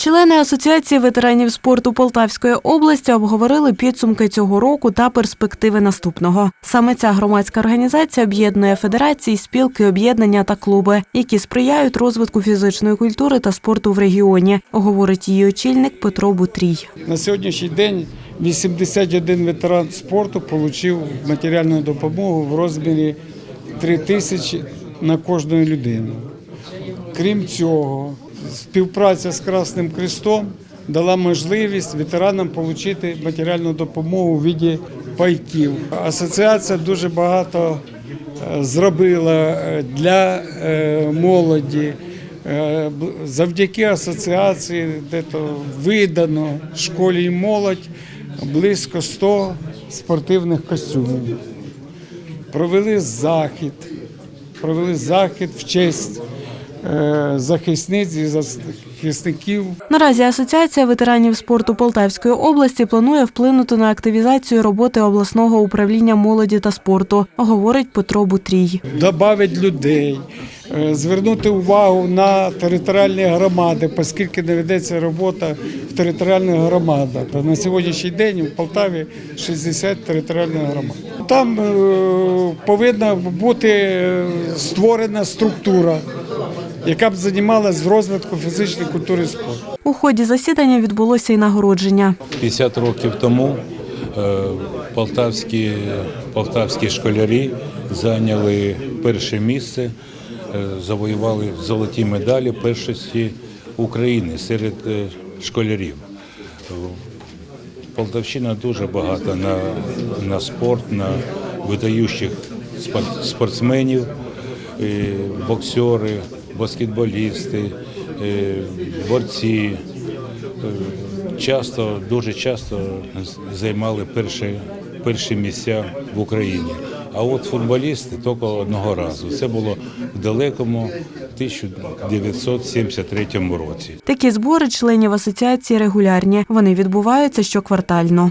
Члени Асоціації ветеранів спорту Полтавської області обговорили підсумки цього року та перспективи наступного. Саме ця громадська організація об'єднує федерації, спілки, об'єднання та клуби, які сприяють розвитку фізичної культури та спорту в регіоні, говорить її очільник Петро Бутрій. На сьогоднішній день 81 ветеран спорту отримав матеріальну допомогу в розмірі 3 тисячі на кожну людину. Крім цього, співпраця з Красним Крестом дала можливість ветеранам отримати матеріальну допомогу у віді пайків. Асоціація дуже багато е, зробила е, для е, молоді. Завдяки асоціації де-то видано школі і молодь близько 100 спортивних костюмів. Провели захід, провели захід в честь захисниць і захисників Наразі Асоціація ветеранів спорту Полтавської області планує вплинути на активізацію роботи обласного управління молоді та спорту, говорить Петро Бутрій. додати людей, е, звернути увагу на територіальні громади, оскільки не ведеться робота в територіальних громадах. На сьогоднішній день у Полтаві 60 територіальних громад. Там е, повинна бути е, створена структура, яка б займалася розвитком фізичної культури і спорту. У ході засідання відбулося й нагородження. 50 років тому е, полтавські, полтавські школярі зайняли перше місце, е, завоювали золоті медалі першості України серед е, школярів. Полтавщина дуже багата на, на спорт, на видаючих спорт- спортсменів, боксери, баскетболісти, е, борці. Е, Часто, дуже часто займали перші, перші місця в Україні. А от футболісти тільки одного разу. Це було в далекому 1973 році. Такі збори членів асоціації регулярні. Вони відбуваються щоквартально.